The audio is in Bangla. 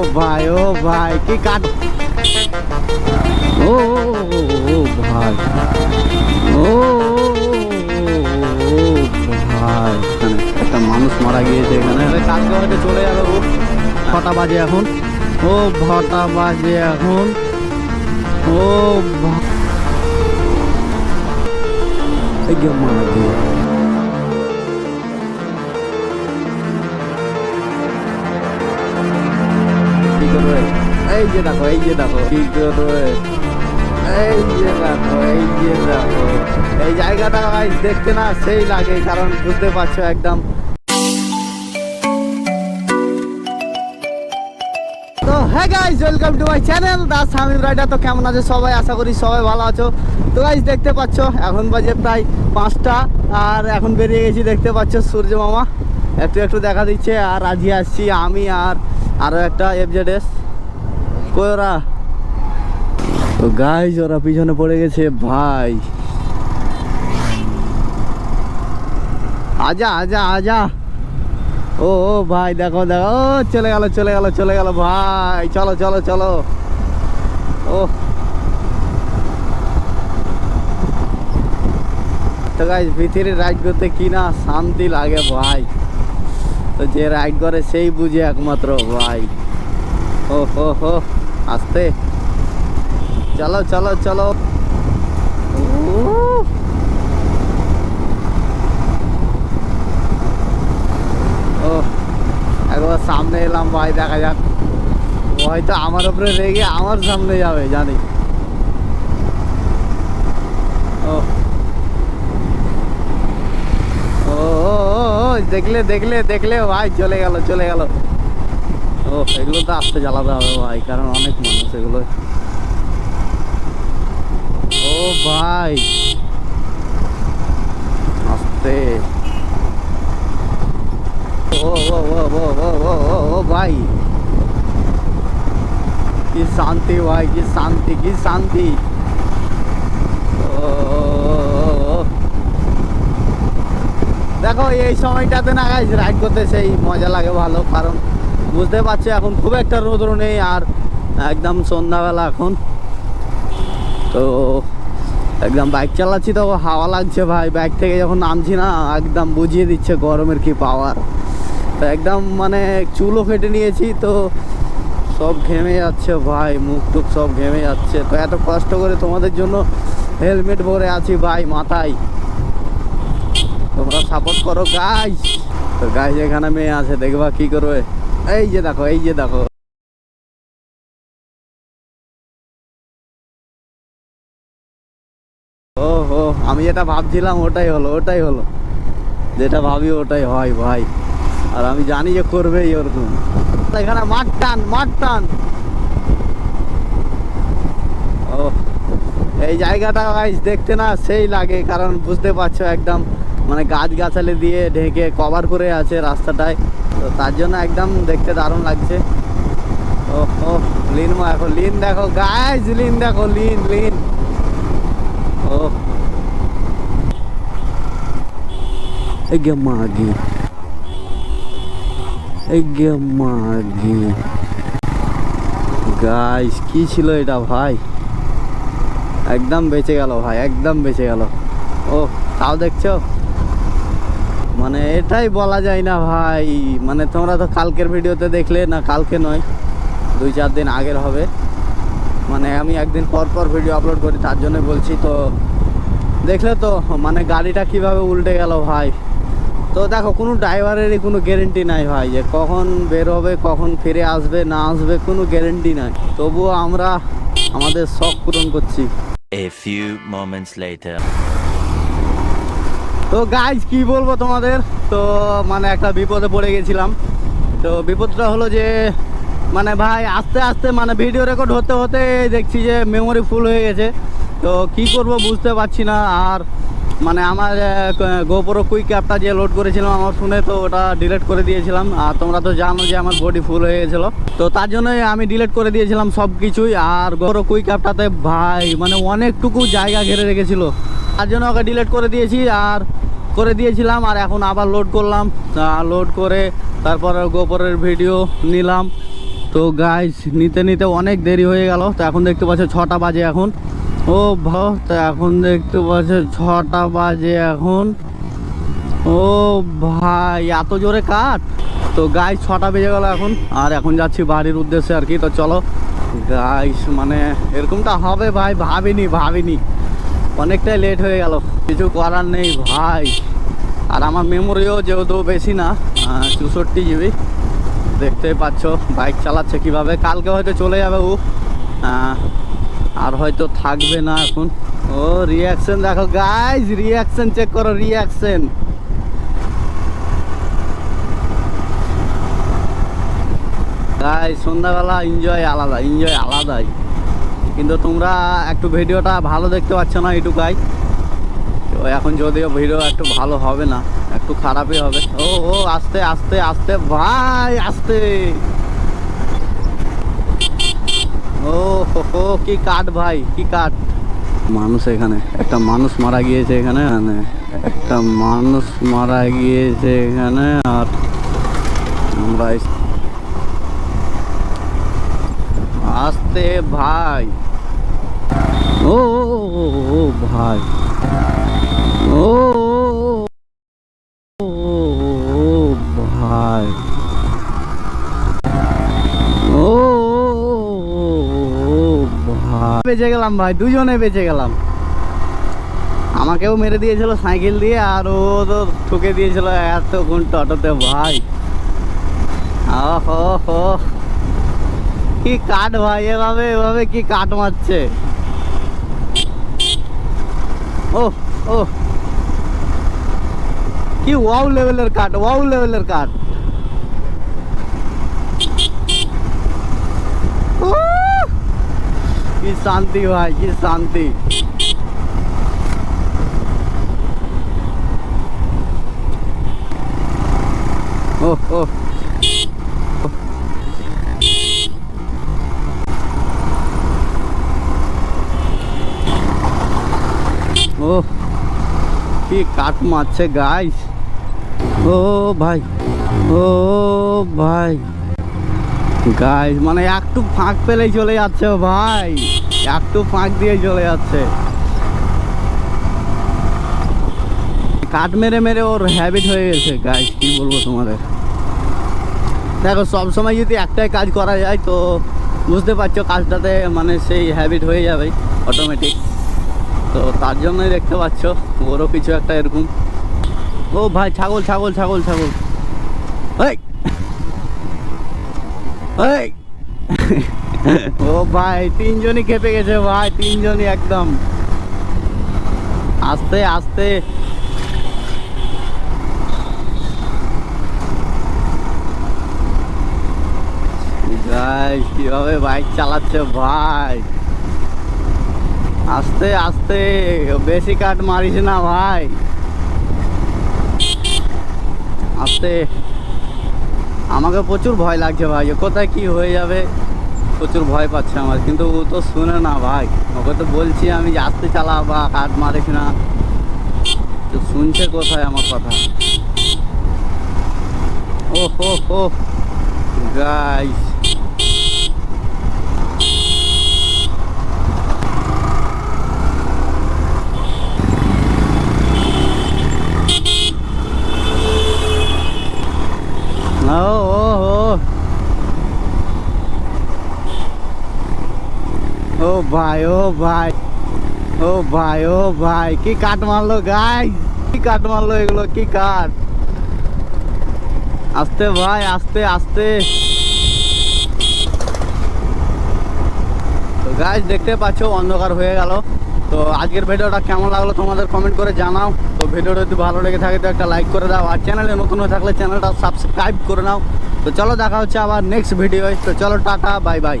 ভাই, ও ভাই, কি কাট ও ভাই। ও ভাই। একটা মানুষ মারা গিয়েছে এখানে। কালকে হয়তো চলে যাবে ও। কটা বাজে এখন? ও ভটা বাজে এখন? ও ভা- এই যে মারা গিয়ে। এই যে দেখো, এই যে দেখো এই যে দেখো, এই যে দেখো। এই জায়গাটা দেখতে না সেই লাগে, কারণ বুঝতে পারছ একদম। তো হ্যাঁ guys welcome to my channel Das Hamid rider তো কেমন আছে সবাই? আশা করি সবাই ভালো আছো। তো গাইজ দেখতে পাচ্ছ, এখন বাজে প্রায় পাঁচটা, আর এখন বেরিয়ে গেছি, দেখতে পাচ্ছ সূর্য মামা। একটু একটু দেখা দিচ্ছে, আর আজকে আসছি আমি আর আরও একটা এফজেড এস কই ওরা? তো গাইজ ওরা পিছনে পড়ে গেছে, ভাই। আজা আজা আজা। ও ও, ভাই, দেখো দেখো। ও, চলে গেল চলে গেল চলে গেল, ভাই। চলো চলো চলো। ও। তো গাইজ ভিতরে রাইড করতে কি না শান্তি লাগে, ভাই। তো যে রাইড করে সেই বুঝে একমাত্র, ভাই। ও হো হো আসতে। চলো চলো চলো একবার সামনে এলাম ভাই দেখা যাক। হয়তো আমার উপরে রেগে আমার সামনে যাবে জানি। ও, দেখলে দেখলে দেখলে ভাই চলে গেল চলে গেল। ও এগুলো তো আসতে চালাতে হবে ভাই কারণ অনেক মানুষ এগুলো ও ভাই আস্তে ভাই কি শান্তি ভাই কি শান্তি কি শান্তি। দেখো এই সময়টাতে না গাইজ রাইড করতে সেই মজা লাগে ভালো কারণ বুঝতে পারছ, এখন খুব একটা রোদ্র নেই আর একদম সন্ধ্যাবেলা এখন। তো একদম বাইক চালাচ্ছি তো, হাওয়া লাগছে ভাই। বাইক থেকে যখন নামছি না, একদম বুঝিয়ে দিচ্ছে গরমের কি পাওয়ার তো একদম মানে চুলও কেটে নিয়েছি তো সব ঘেমে যাচ্ছে ভাই, মুখ টুক সব ঘেমে যাচ্ছে। তো এত কষ্ট করে তোমাদের জন্য হেলমেট পরে আছি ভাই মাথায়। তোমরা সাপোর্ট করো গাইস তো গাইস এখানে মেয়ে আছে, দেখবা কি করবে। এই যে দেখো, এই যে দেখো। ও হো আমি যেটা ভাবছিলাম ওটাই হলো ওটাই হলো। যেটা ভাবি ওটাই হয় ভাই। আর আমি জানি যে করবেই ওরকম। এখানে মাঠ টান মাঠ টান। ও এই জায়গাটা গাইস দেখতে না সেই লাগে, কারণ বুঝতে পারছ একদম মানে গাছ গাছালি দিয়ে ঢেকে কভার করে আছে রাস্তাটায়। তো তার জন্য একদম দেখতে দারুণ লাগছে। ও ও, লিন মা, এখন লিন দেখো গাইস লিন দেখো, লিন লিন। ও। মাগি। মাগি। গাইস কি ছিল এটা ভাই? একদম বেঁচে গেল ভাই, একদম বেঁচে গেল। ও, তাও দেখছ? মানে এটাই বলা যায় না ভাই। মানে তোমরা তো কালকের ভিডিওতে দেখলে, না কালকে নয়, দুই চার দিন আগের হবে। মানে আমি একদিন পর পর ভিডিও আপলোড করি, তার জন্য বলছি তো, দেখলে তো মানে গাড়িটা কীভাবে উল্টে গেল ভাই। তো দেখো, কোনো ড্রাইভারেরই কোনো গ্যারেন্টি নাই ভাই, যে কখন বের হবে, কখন ফিরে আসবে, না আসবে, কোনো গ্যারেন্টি নাই। তবুও আমরা আমাদের শখ পূরণ করছি। A few moments later. তো গাইজ কি বলব তোমাদের? তো মানে একটা বিপদে পড়ে গেছিলাম। তো বিপদটা হলো যে মানে ভাই, আস্তে আস্তে মানে ভিডিও রেকর্ড হতে হতে দেখছি যে মেমোরি ফুল হয়ে গেছে। তো কি করব বুঝতে পারছি না। আর মানে আমার গোপরো কুইক অ্যাপটা যে লোড করেছিলাম, আমার ফোনে তো ওটা ডিলিট করে দিয়েছিলাম। আর তোমরা তো জানো যে আমার বডি ফুল হয়ে গেছিল। তো তার জন্যই আমি ডিলিট করে দিয়েছিলাম সব কিছুই আর গোপরো কুইক অ্যাপটাতে ভাই মানে অনেকটুকু জায়গা ঘিরে রেখেছিল। তার জন্য ওকে ডিলিট করে দিয়েছি। আর করে দিয়েছিলাম আর এখন আবার লোড করলাম। লোড করে তারপর গোপরের ভিডিও নিলাম। তো গাইস নিতে নিতে অনেক দেরি হয়ে গেল। তো এখন দেখতে পাচ্ছ ছটা বাজে এখন। ও ভাও তো এখন দেখতে পাচ্ছ ছটা বাজে এখন। ও ভাই, এত জোরে কাট তো গাইস ছটা বেজে গেল এখন। আর এখন যাচ্ছি বাড়ির উদ্দেশ্যে আর কি। তো চলো গাইস মানে এরকমটা হবে ভাই, ভাবিনি ভাবিনি। অনেকটাই লেট হয়ে গেল। কিছু করার নেই ভাই। আর আমার মেমোরিও যেহেতু বেশি না চৌষট্টি জিবি দেখতেই পাচ্ছ বাইক চালাচ্ছে কীভাবে। কালকে হয়তো চলে যাবে ও। আর হয়তো থাকবে না এখন। ও রিয়াকশন দেখো গাইজ রিয়াকশন চেক করো রিয়াকশন গাই সন্ধ্যাবেলা এনজয় আলাদা এনজয় আলাদাই। কিন্তু তোমরা একটু ভিডিওটা ভালো দেখতে পাচ্ছ না এটুকাই তো এখন যদিও ভিডিও একটু ভালো হবে না, একটু খারাপই হবে। ও ও, আস্তে আস্তে আস্তে, ভাই, আস্তে। ও, হো কি কাট ভাই, কি কাট মানুষ এখানে, একটা মানুষ মারা গিয়েছে এখানে এখানে একটা মানুষ মারা গিয়েছে এখানে, আর আমরা এস- ভাই। ও ভাই। ও ভাই। ও ভাই। বেঁচে গেলাম ভাই, দুজনে বেঁচে গেলাম। আমাকেও মেরে দিয়েছিল সাইকেল দিয়ে, আর ও তো ঠুকে দিয়েছিল এতক্ষণ টোটোতে ভাই। ওহো হো। কি কাঠ ভাই? এভাবে এভাবে কি কাঠ মারছে? ও ও কি ওয়াও লেভেলের কাঠ ওয়াও লেভেলের কাঠ। উহ! কি শান্তি ভাই, কি শান্তি। ও ও ও কি কাঠ মারছে গাইস ও ভাই ও ভাই। গাইস মানে একটু ফাঁক পেলেই চলে যাচ্ছে ভাই। একটু ফাঁক দিয়ে চলে যাচ্ছে। কাঠ মেরে মেরে ওর হ্যাবিট হয়ে গেছে গাইস কি বলব তোমাদের? দেখো, সব সময় যদি একটাই কাজ করা যায় তো বুঝতে পারছ কাজটাতে মানে সেই হ্যাবিট হয়ে যাবে অটোমেটিক তো তার জন্যই দেখতে পাচ্ছ ওরও কিছু একটা এরকম। ও ভাই, ছাগল ছাগল ছাগল ছাগল। ও ভাই, তিনজনই খেপে গেছে ভাই, তিনজনই একদম। আস্তে আস্তে। কীভাবে বাইক চালাচ্ছে ভাই? আস্তে আস্তে, বেশি কাট মারিস না ভাই। আস্তে। আমাকে প্রচুর ভয় লাগছে ভাই কোথায় কি হয়ে যাবে? প্রচুর ভয় পাচ্ছে আমার, কিন্তু ও তো শুনে না ভাই। ওকে তো বলছি আমি যে আস্তে চালা বা কাট মারিস না। তো শুনছে কোথায় আমার কথা? ও হো হো গাইস ও ও ও। ও ভাই ও ভাই। ভাই কি কাট মারলো গাই কি কাট মারলো এগুলো? কি কাট আস্তে ভাই, আস্তে আস্তে। গাছ দেখতে পাচ্ছ, অন্ধকার হয়ে গেল। তো আজকের ভিডিওটা কেমন লাগল তোমাদের কমেন্ট করে জানাও। তো ভিডিওটা যদি ভালো লেগে থাকে তো একটা লাইক করে দাও। আর চ্যানেলে নতুন হয়ে থাকলে চ্যানেলটা সাবস্ক্রাইব করে নাও। তো চলো দেখা হচ্ছে আবার নেক্সট ভিডিও তো চলো টাটা বাই বাই